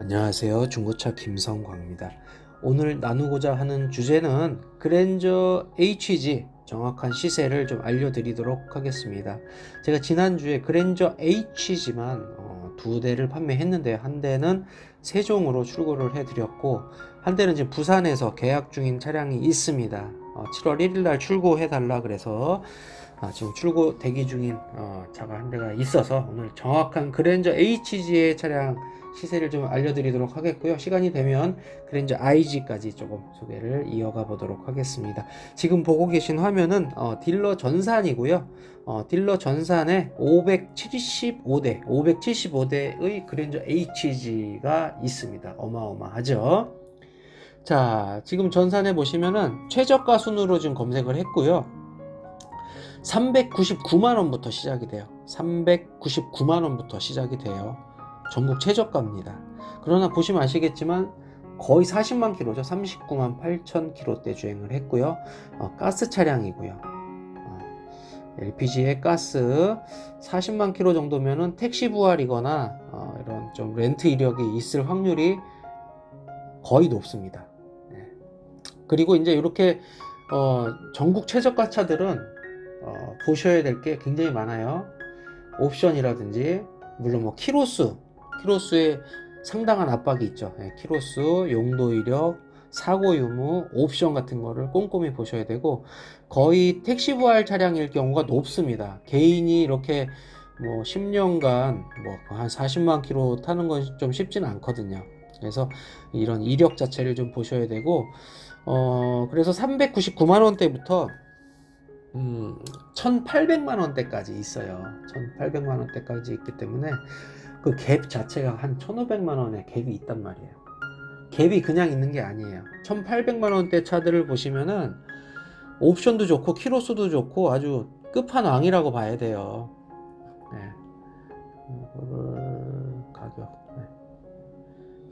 안녕하세요. 중고차 김성광입니다. 오늘 나누고자 하는 주제는 그랜저 HG 정확한 시세를 좀 알려드리도록 하겠습니다. 제가 지난주에 그랜저 H지만 어, 두 대를 판매했는데요. 한 대는 세종으로 출고를 해드렸고 한 대는 지금 부산에서 계약 중인 차량이 있습니다. 어, 7월 1일 날 출고해달라 그래서 아, 지금 출고 대기 중인 어, 차가 한 대가 있어서 오늘 정확한 그랜저 HG의 차량 시세를 좀 알려드리도록 하겠고요. 시간이 되면 그랜저 IG까지 조금 소개를 이어가 보도록 하겠습니다. 지금 보고 계신 화면은 어, 딜러 전산이고요. 어, 딜러 전산에 575대, 575대의 그랜저 HG가 있습니다. 어마어마하죠. 자, 지금 전산에 보시면은 최저가 순으로 지금 검색을 했고요. 399만 원부터 시작이 돼요. 399만 원부터 시작이 돼요. 전국 최저가입니다. 그러나 보시면 아시겠지만 거의 40만 킬로죠. 39만 8천 킬로대 주행을 했고요. 어, 가스 차량이고요. 어, LPG에 가스 40만 킬로 정도면은 택시 부활이거나 어, 이런 좀 렌트 이력이 있을 확률이 거의 높습니다. 예. 그리고 이제 이렇게 어, 전국 최저가 차들은 어, 보셔야 될 게 굉장히 많아요. 옵션이라든지 물론 뭐 키로수, 키로수에 상당한 압박이 있죠. 예, 키로수, 용도 이력, 사고 유무, 옵션 같은 거를 꼼꼼히 보셔야 되고 거의 택시 부활 차량일 경우가 높습니다. 개인이 이렇게 뭐 10년간 뭐 한 40만 킬로 타는 건 좀 쉽지는 않거든요. 그래서 이런 이력 자체를 좀 보셔야 되고 어 그래서 399만 원대부터 음, 1,800만 원대까지 있어요. 1,800만 원대까지 있기 때문에 그 갭 자체가 한 1,500만 원의 갭이 있단 말이에요. 갭이 그냥 있는 게 아니에요. 1,800만 원대 차들을 보시면은 옵션도 좋고 키로수도 좋고 아주 끝판왕이라고 봐야 돼요. 네. 이거를 가격 네.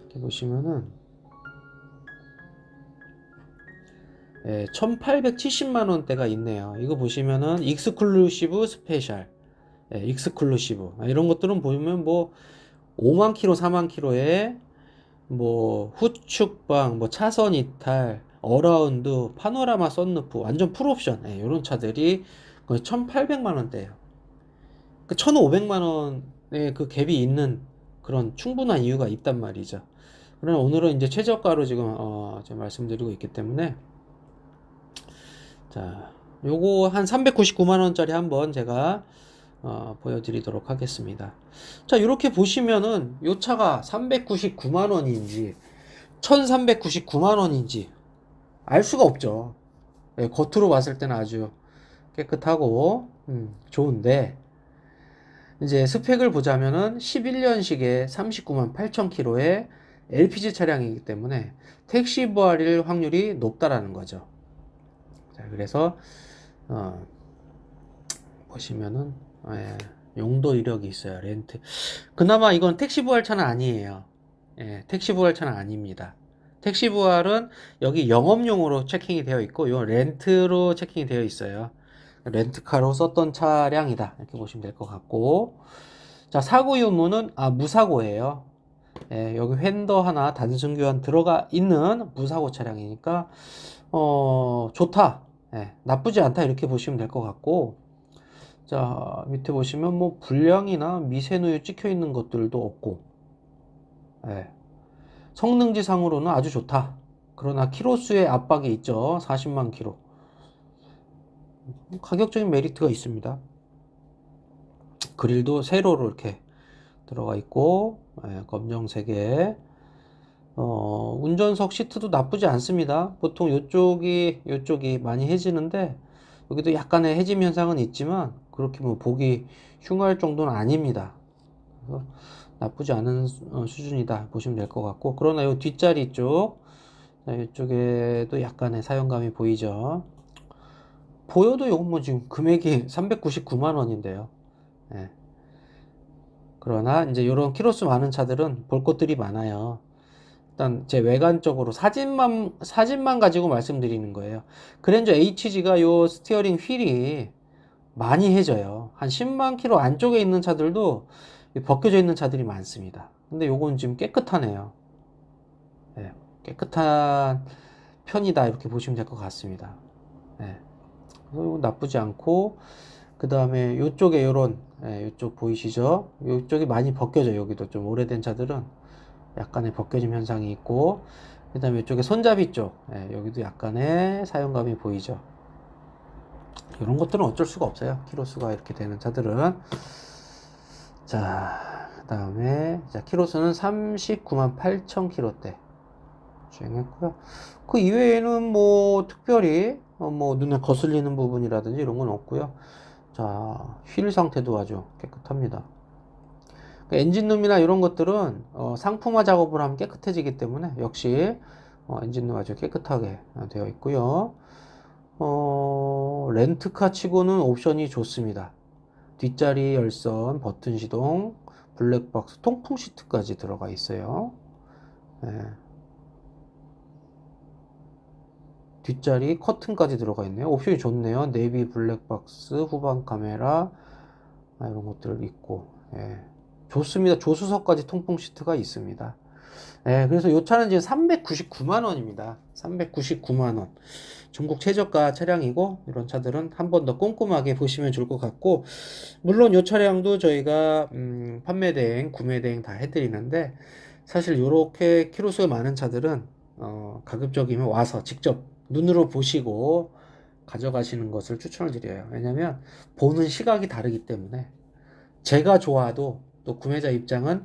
이렇게 보시면은 예, 1870만 원대가 있네요. 이거 보시면은 익스클루시브 스페셜, 예, 익스클루시브 아, 이런 것들은 보면 뭐 5만 킬로, 4만 킬로에 뭐 후축방, 뭐 차선 이탈, 어라운드, 파노라마 썬루프 완전 풀옵션 예, 이런 차들이 거의 1,800만 원대예요. 그 1,500만 원의 그 갭이 있는 그런 충분한 이유가 있단 말이죠. 그러나 오늘은 이제 최저가로 지금 어, 제가 말씀드리고 있기 때문에 자, 요거 한 399만 원짜리 한번 제가 어, 보여드리도록 하겠습니다. 자, 이렇게 보시면은 요 차가 399만 원인지 1399만 원인지 알 수가 없죠. 예, 겉으로 봤을 때는 아주 깨끗하고 음, 좋은데 이제 스펙을 보자면은 11년식에 39만 8천 킬로의 LPG 차량이기 때문에 택시 부활일 확률이 높다라는 거죠. 자, 그래서 어, 보시면은 예, 용도 이력이 있어요. 렌트. 그나마 이건 택시 부활차는 아니에요. 예, 택시 부활차는 아닙니다. 택시 부활은 여기 영업용으로 체킹이 되어 있고 요 렌트로 체킹이 되어 있어요. 렌트카로 썼던 차량이다. 이렇게 보시면 될 것 같고 자, 사고 유무는 아, 무사고예요. 예, 여기 휀더 하나 단순 교환 들어가 있는 무사고 차량이니까 어, 좋다. 예, 나쁘지 않다. 이렇게 보시면 될 것 같고, 자, 밑에 보시면 뭐 불량이나 미세누유 찍혀 있는 것들도 없고, 예, 성능지상으로는 아주 좋다. 그러나 키로수의 압박이 있죠. 40만 키로. 가격적인 메리트가 있습니다. 그릴도 세로로 이렇게 들어가 있고, 예, 검정색에 어, 운전석 시트도 나쁘지 않습니다. 보통 이쪽이, 이쪽이 많이 해지는데, 여기도 약간의 해짐 현상은 있지만, 그렇게 뭐 보기 흉할 정도는 아닙니다. 그래서 나쁘지 않은 수- 어, 수준이다 보시면 될 것 같고, 그러나 이 뒷자리 쪽, 자, 이쪽에도 약간의 사용감이 보이죠. 보여도 이건 뭐 지금 금액이 399만 원인데요. 예. 그러나 이제 이런 키로수 많은 차들은 볼 것들이 많아요. 일단 제 외관적으로 사진만 사진만 가지고 말씀드리는 거예요. 그랜저 HG가 요 스티어링 휠이 많이 해져요. 한 10만 킬로 안쪽에 있는 차들도 벗겨져 있는 차들이 많습니다. 근데 요건 지금 깨끗하네요. 예, 깨끗한 편이다 이렇게 보시면 될 것 같습니다. 예, 그래서 이건 나쁘지 않고 그 다음에 요쪽에 요런 예, 요쪽 보이시죠? 요쪽이 많이 벗겨져 여기도 좀 오래된 차들은 약간의 벗겨짐 현상이 있고 그 다음에 이쪽에 손잡이 쪽 예, 여기도 약간의 사용감이 보이죠. 이런 것들은 어쩔 수가 없어요. 키로수가 이렇게 되는 차들은 자, 그 다음에 자, 키로수는 39만 8천 킬로대 주행했고요. 그 이외에는 뭐 특별히 어, 뭐 눈에 거슬리는 부분이라든지 이런 건 없고요. 자, 휠 상태도 아주 깨끗합니다. 그 엔진룸이나 이런 것들은 어, 상품화 작업을 하면 깨끗해지기 때문에 역시 어, 엔진룸 아주 깨끗하게 어, 되어 있고요. 어, 렌트카 치고는 옵션이 좋습니다. 뒷자리 열선, 버튼 시동, 블랙박스, 통풍 시트까지 들어가 있어요. 예. 뒷자리 커튼까지 들어가 있네요. 옵션이 좋네요. 네비 블랙박스, 후방 카메라 아, 이런 것들 있고 예. 좋습니다. 조수석까지 통풍 시트가 있습니다. 예, 그래서 이 차는 지금 399만 원입니다. 399만 원. 전국 최저가 차량이고 이런 차들은 한 번 더 꼼꼼하게 보시면 좋을 것 같고 물론 이 차량도 저희가 음, 판매 대행, 구매 대행 다 해드리는데 사실 이렇게 키로수가 많은 차들은 어, 가급적이면 와서 직접 눈으로 보시고 가져가시는 것을 추천을 드려요. 왜냐면 보는 시각이 다르기 때문에 제가 좋아도 또 구매자 입장은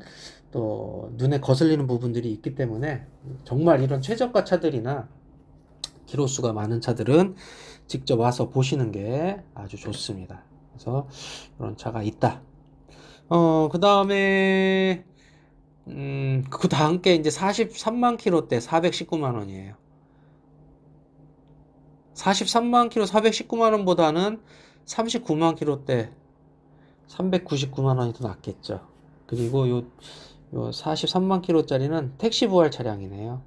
또 눈에 거슬리는 부분들이 있기 때문에 정말 이런 최저가 차들이나 키로수가 많은 차들은 직접 와서 보시는 게 아주 좋습니다. 그래서 이런 차가 있다. 어, 그 다음에, 음, 그 다음 게 이제 43만 킬로대 419만 원이에요. 43만 킬로 419만 원보다는 39만 킬로대 399만 원이 더 낫겠죠. 그리고 요, 요 43만 킬로짜리는 택시 부활 차량이네요.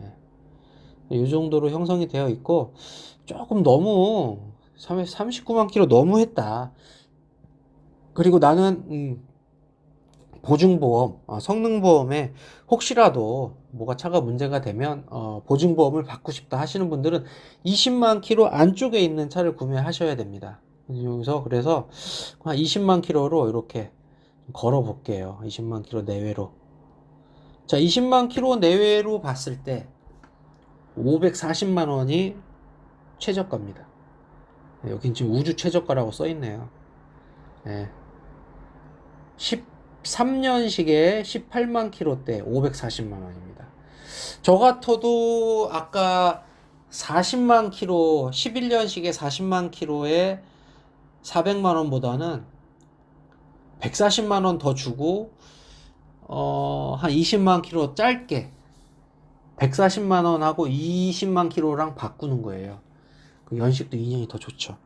예. 이 정도로 형성이 되어 있고 조금 너무 39만 킬로 너무 했다. 그리고 나는 음, 보증보험, 어, 성능보험에 혹시라도 뭐가 차가 문제가 되면 어, 보증보험을 받고 싶다 하시는 분들은 20만 킬로 안쪽에 있는 차를 구매하셔야 됩니다. 여기서 그래서 한 20만 킬로로 이렇게 걸어 볼게요. 20만 킬로 내외로. 자, 20만 킬로 내외로 봤을 때 540만 원이 최저가입니다. 네, 여긴 지금 우주 최저가라고 써 있네요. 네. 13년식에 18만 킬로대 540만 원입니다. 저 같아도 아까 40만 킬로 11년식에 40만 킬로에 400만 원보다는 140만 원 더 주고 어, 한 20만 킬로 짧게 140만 원하고 20만 킬로랑 바꾸는 거예요. 그 연식도 2년이 더 좋죠.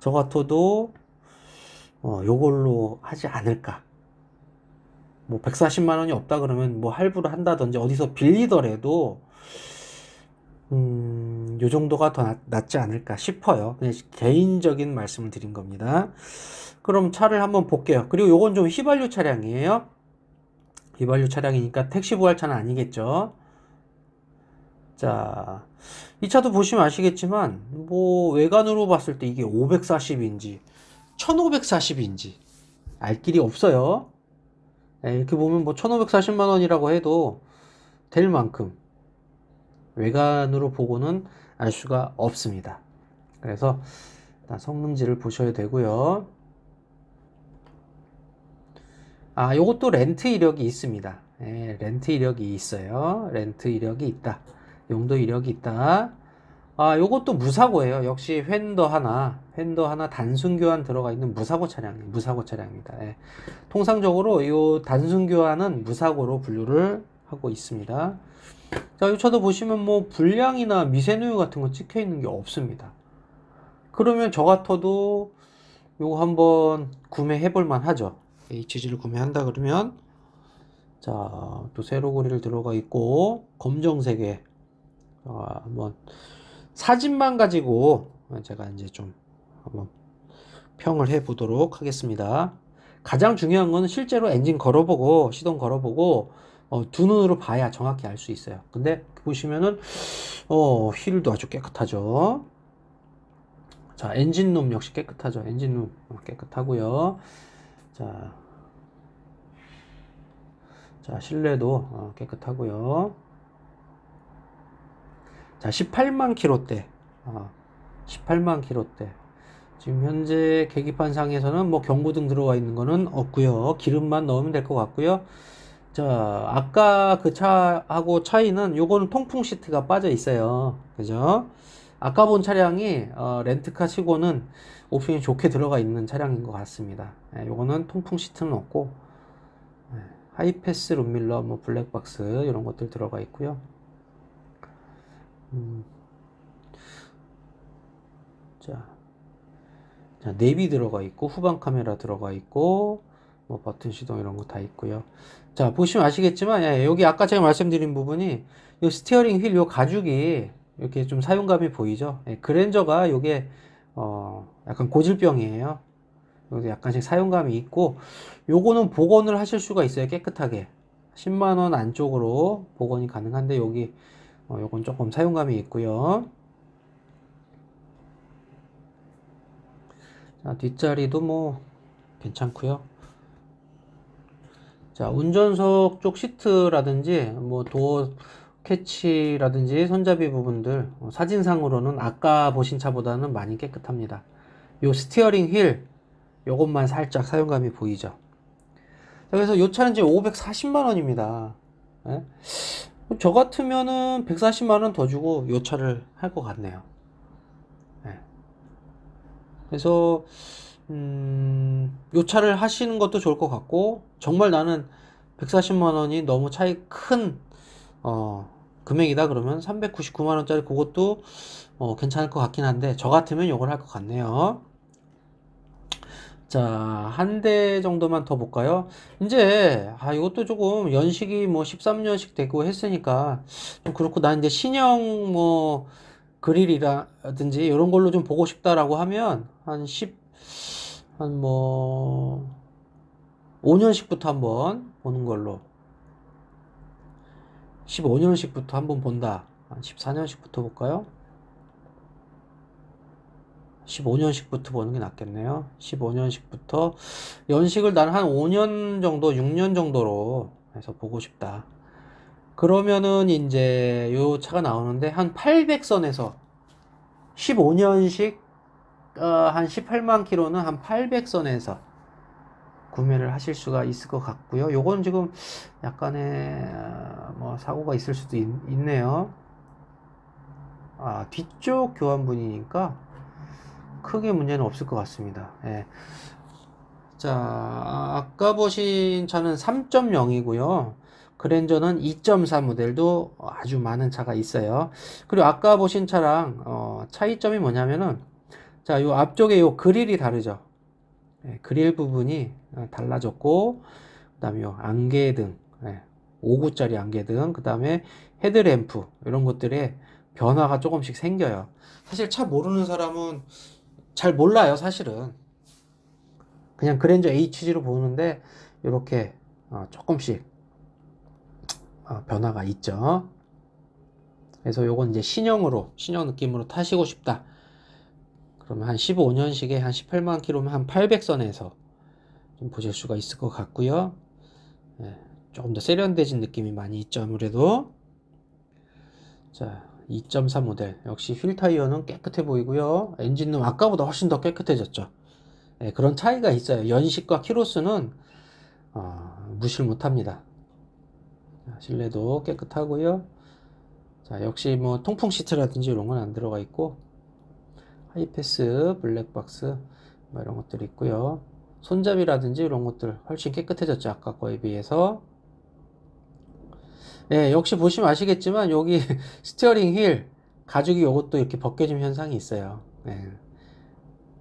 저 같아도 어, 요걸로 하지 않을까. 뭐 140만 원이 없다 그러면 뭐 할부를 한다든지 어디서 빌리더라도 음, 요 정도가 더 낫, 낫지 않을까 싶어요. 그냥 개인적인 말씀을 드린 겁니다. 그럼 차를 한번 볼게요. 그리고 요건 좀 휘발유 차량이에요. 휘발유 차량이니까 택시 부활차는 아니겠죠. 자, 이 차도 보시면 아시겠지만, 뭐, 외관으로 봤을 때 이게 540인지, 1540인지, 알 길이 없어요. 예, 이렇게 보면 뭐, 1540만원이라고 해도 될 만큼, 외관으로 보고는 알 수가 없습니다. 그래서, 성능지를 보셔야 되고요. 아, 요것도 렌트 이력이 있습니다. 예, 렌트 이력이 있어요. 렌트 이력이 있다. 용도 이력이 있다. 아, 요것도 무사고예요. 역시 휀더 하나, 휀더 하나 단순 교환 들어가 있는 무사고 차량, 무사고 차량입니다. 예. 통상적으로 이 단순 교환은 무사고로 분류를 하고 있습니다. 자, 이 차도 보시면 뭐 불량이나 미세누유 같은 거 찍혀 있는 게 없습니다. 그러면 저 같아도 요거 한번 구매해 볼 만 하죠. HG를 구매한다 그러면 자, 또 세로 고리를 들어가 있고 검정색에 어, 한번 사진만 가지고 제가 이제 좀 한번 평을 해 보도록 하겠습니다. 가장 중요한 거는 실제로 엔진 걸어보고 시동 걸어보고 어, 두 눈으로 봐야 정확히 알 수 있어요. 근데 보시면은 어, 휠도 아주 깨끗하죠. 자, 엔진룸 역시 깨끗하죠. 엔진룸 깨끗하고요. 자, 자 실내도 어, 깨끗하고요. 자, 18만 킬로대. 어, 18만 킬로대. 지금 현재 계기판 상에서는 뭐 경고등 들어가 있는 거는 없고요. 기름만 넣으면 될 것 같고요. 자, 아까 그 차하고 차이는 요거는 통풍 시트가 빠져 있어요. 그죠? 아까 본 차량이 어, 렌트카 치고는 옵션이 좋게 들어가 있는 차량인 것 같습니다. 예, 요거는 통풍 시트는 없고 예, 하이패스 룸밀러, 뭐 블랙박스 이런 것들 들어가 있고요. 음, 자, 자, 내비 들어가 있고 후방 카메라 들어가 있고 뭐 버튼 시동 이런 거 다 있고요. 자, 보시면 아시겠지만 예, 여기 아까 제가 말씀드린 부분이 이 스티어링 휠 요 가죽이 이렇게 좀 사용감이 보이죠? 예, 그랜저가 요게 어 약간 고질병이에요. 약간씩 사용감이 있고 요거는 복원을 하실 수가 있어요. 깨끗하게. 10만 원 안쪽으로 복원이 가능한데 여기 어, 요건 조금 사용감이 있고요. 자, 뒷자리도 뭐 괜찮고요. 자, 운전석 쪽 시트라든지 뭐 도어 캐치라든지 손잡이 부분들 어, 사진상으로는 아까 보신 차보다는 많이 깨끗합니다. 요 스티어링 휠 요것만 살짝 사용감이 보이죠. 자, 그래서 요 차는 지금 540만 원입니다. 예? 저 같으면은 140만 원 더 주고 요 차를 할 것 같네요. 예. 그래서 음, 요 차를 하시는 것도 좋을 것 같고 정말 나는 140만 원이 너무 차이 큰 어, 금액이다 그러면 399만 원짜리 그것도 어, 괜찮을 것 같긴 한데 저 같으면 요걸 할 것 같네요. 자, 한 대 정도만 더 볼까요? 이제, 아, 이것도 조금 연식이 뭐 13년씩 되고 했으니까 좀 그렇고, 난 이제 신형 뭐 그릴이라든지 이런 걸로 좀 보고 싶다라고 하면 한 10, 한 뭐, 5년씩부터 한번 보는 걸로. 15년씩부터 한번 본다. 한 14년씩부터 볼까요? 15년씩부터 보는 게 낫겠네요. 15년씩부터 연식을 난 한 5년 정도, 6년 정도로 해서 보고 싶다. 그러면은 이제 요 차가 나오는데 한 800선에서 15년식 어, 한 18만 킬로는 한 800선에서 구매를 하실 수가 있을 것 같고요. 요건 지금 약간의 어, 뭐 사고가 있을 수도 있, 있네요. 아, 뒤쪽 교환분이니까 크게 문제는 없을 것 같습니다. 예. 자, 아까 보신 차는 3.0이고요. 그랜저는 2.4 모델도 아주 많은 차가 있어요. 그리고 아까 보신 차랑 어, 차이점이 뭐냐면은 자, 요 앞쪽에 요 그릴이 다르죠. 예, 그릴 부분이 어, 달라졌고 그 다음에 요 안개등 예, 5구짜리 안개등 그 다음에 헤드램프 이런 것들에 변화가 조금씩 생겨요. 사실 차 모르는 사람은 잘 몰라요, 사실은. 그냥 그랜저 HG로 보는데 이렇게 어, 조금씩 어, 변화가 있죠. 그래서 요건 이제 신형으로 신형 느낌으로 타시고 싶다. 그러면 한 15년식에 한 18만 킬로면 한 800선에서 좀 보실 수가 있을 것 같고요. 예, 조금 더 세련돼진 느낌이 많이 있죠, 아무래도. 자, 2.3 모델 역시 휠 타이어는 깨끗해 보이고요. 엔진은 아까보다 훨씬 더 깨끗해졌죠. 예, 그런 차이가 있어요. 연식과 키로수는 어, 무시를 못합니다. 자, 실내도 깨끗하고요. 자, 역시 뭐 통풍 시트라든지 이런 건 안 들어가 있고 하이패스, 블랙박스 뭐 이런 것들이 있고요. 손잡이라든지 이런 것들 훨씬 깨끗해졌죠. 아까 거에 비해서. 예, 역시 보시면 아시겠지만 여기 스티어링 휠 가죽이 이것도 이렇게 벗겨짐 현상이 있어요. 예.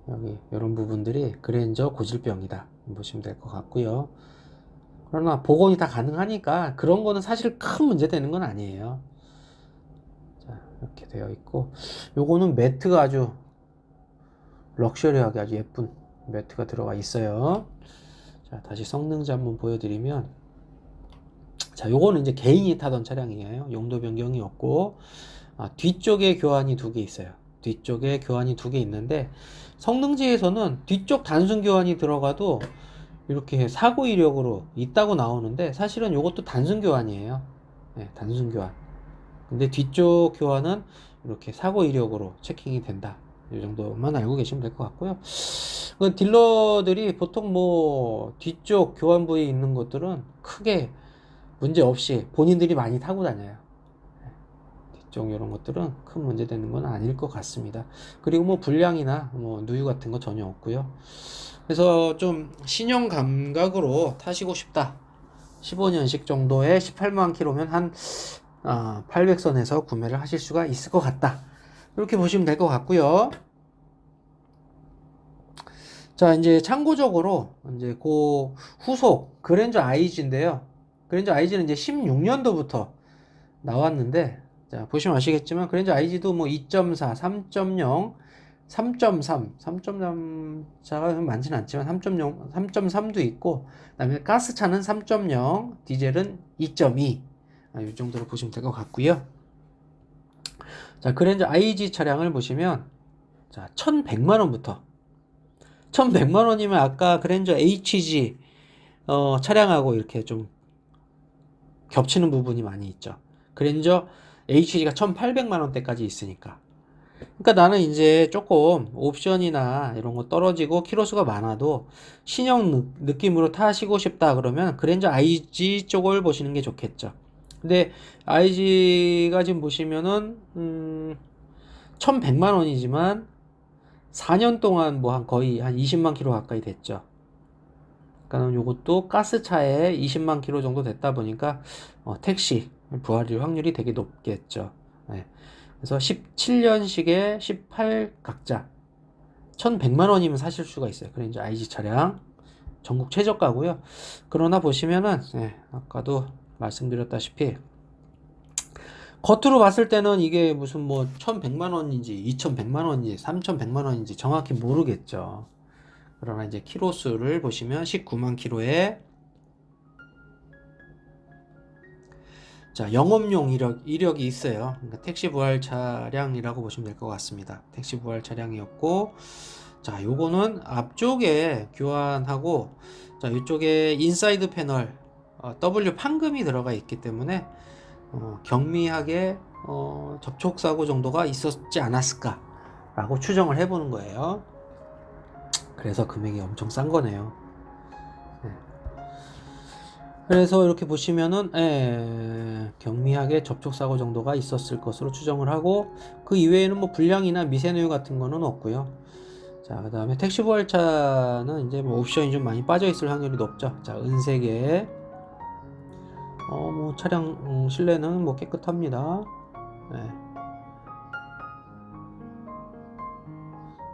여기 이런 부분들이 그랜저 고질병이다 보시면 될 것 같고요. 그러나 복원이 다 가능하니까 그런 거는 사실 큰 문제 되는 건 아니에요. 자, 이렇게 되어 있고 요거는 매트가 아주 럭셔리하게 아주 예쁜 매트가 들어가 있어요. 자, 다시 성능지 한번 보여드리면, 자, 요거는 이제 개인이 타던 차량이에요. 용도 변경이 없고, 아, 뒤쪽에 교환이 두 개 있어요. 뒤쪽에 교환이 두 개 있는데, 성능지에서는 뒤쪽 단순 교환이 들어가도 이렇게 사고 이력으로 있다고 나오는데, 사실은 요것도 단순 교환이에요. 네, 단순 교환. 근데 뒤쪽 교환은 이렇게 사고 이력으로 체킹이 된다. 이 정도만 알고 계시면 될 것 같고요. 그 딜러들이 보통 뭐 뒤쪽 교환 부위에 있는 것들은 크게 문제 없이 본인들이 많이 타고 다녀요. 뒤쪽 이런 것들은 큰 문제 되는 건 아닐 것 같습니다. 그리고 뭐 불량이나 뭐 누유 같은 거 전혀 없고요. 그래서 좀 신형 감각으로 타시고 싶다. 15년식 정도의 18만 킬로면 한 아, 800선에서 구매를 하실 수가 있을 것 같다. 이렇게 보시면 될 것 같고요. 자, 이제 참고적으로 이제 그 후속 그랜저 아이즈인데요. 그랜저 아이즈는 이제 16년도부터 나왔는데 자, 보시면 아시겠지만 그랜저 아이즈도 뭐 2.4, 3.0, 3.3, 3.3차가 많지는 않지만 3.0, 3.3도 있고 그다음에 가스차는 3.0, 디젤은 2.2. 아, 이 정도로 보시면 될 것 같고요. 자, 그랜저 IG 차량을 보시면 자, 1,100만 원부터 1,100만 원이면 아까 그랜저 HG 어, 차량하고 이렇게 좀 겹치는 부분이 많이 있죠. 그랜저 HG가 1,800만 원대까지 있으니까. 그러니까 나는 이제 조금 옵션이나 이런 거 떨어지고 키로수가 많아도 신형 느- 느낌으로 타시고 싶다 그러면 그랜저 IG 쪽을 보시는 게 좋겠죠. 근데 IG가 지금 보시면은 음 1100만 원이지만 4년 동안 뭐 한 거의 한 20만 킬로 가까이 됐죠. 그러니까 요것도 가스차에 20만 킬로 정도 됐다 보니까 어, 택시 부활일 확률이 되게 높겠죠. 네. 그래서 17년식의 18각자 1100만 원이면 사실 수가 있어요. 그래 이제 IG 차량 전국 최저가고요. 그러나 보시면은 예, 아까도 말씀드렸다시피 겉으로 봤을 때는 이게 무슨 뭐 1100만 원인지 2100만 원인지 3100만 원인지 정확히 모르겠죠. 그러나 이제 키로 수를 보시면 19만 키로에 자, 영업용 이력, 이력이 있어요. 그러니까 택시 부활 차량이라고 보시면 될 것 같습니다. 택시 부활 차량이었고, 자, 요거는 앞쪽에 교환하고, 자, 이쪽에 인사이드 패널, 어, W 판금이 들어가 있기 때문에, 어, 경미하게, 어, 접촉 사고 정도가 있었지 않았을까라고 추정을 해보는 거예요. 그래서 금액이 엄청 싼 거네요. 그래서 이렇게 보시면은 예, 경미하게 접촉 사고 정도가 있었을 것으로 추정을 하고 그 이외에는 뭐 불량이나 미세누유 같은 거는 없고요. 자, 그다음에 택시 부활차는 이제 뭐 옵션이 좀 많이 빠져 있을 확률이 높죠. 자, 은색에 어, 뭐 차량 음, 실내는 뭐 깨끗합니다. 네.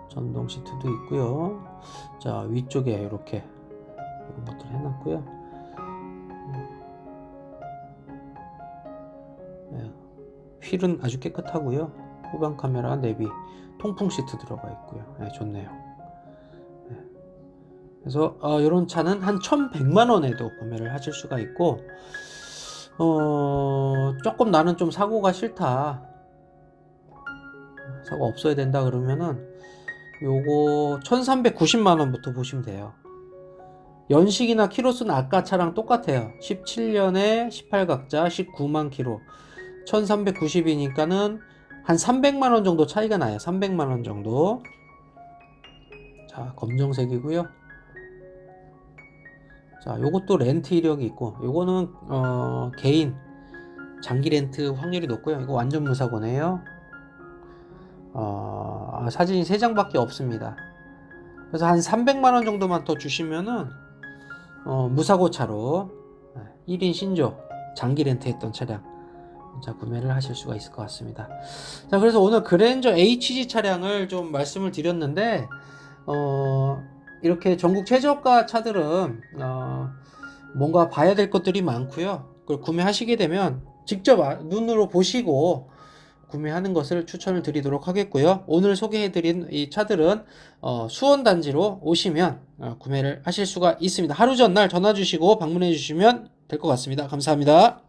전동 시트도 있고요. 자, 위쪽에 이렇게 이런 것들 해놨고요. 네, 휠은 아주 깨끗하고요. 후방 카메라, 내비, 통풍 시트 들어가 있고요. 네, 좋네요. 네. 그래서 어, 이런 차는 한 1,100만 원에도 구매를 하실 수가 있고 어, 조금 나는 좀 사고가 싫다. 사고 없어야 된다 그러면은 요거 1390만 원부터 보시면 돼요. 연식이나 키로수는 아까 차랑 똑같아요. 17년에 18각자 19만 키로. 1390이니까는 한 300만 원 정도 차이가 나요. 300만 원 정도. 자, 검정색이고요. 자, 요것도 렌트 이력이 있고, 요거는 어, 개인 장기 렌트 확률이 높고요. 이거 완전 무사고네요. 어, 아, 사진이 3장밖에 없습니다. 그래서 한 300만 원 정도만 더 주시면은 어, 무사고 차로 1인 신조 장기 렌트 했던 차량 자 구매를 하실 수가 있을 것 같습니다. 자 그래서 오늘 그랜저 HG 차량을 좀 말씀을 드렸는데 어, 이렇게 전국 최저가 차들은 어, 뭔가 봐야 될 것들이 많고요. 그걸 구매하시게 되면 직접 아- 눈으로 보시고 구매하는 것을 추천을 드리도록 하겠고요. 오늘 소개해드린 이 차들은 어, 수원 단지로 오시면 어, 구매를 하실 수가 있습니다. 하루 전날 전화 주시고 방문해 주시면 될 것 같습니다. 감사합니다.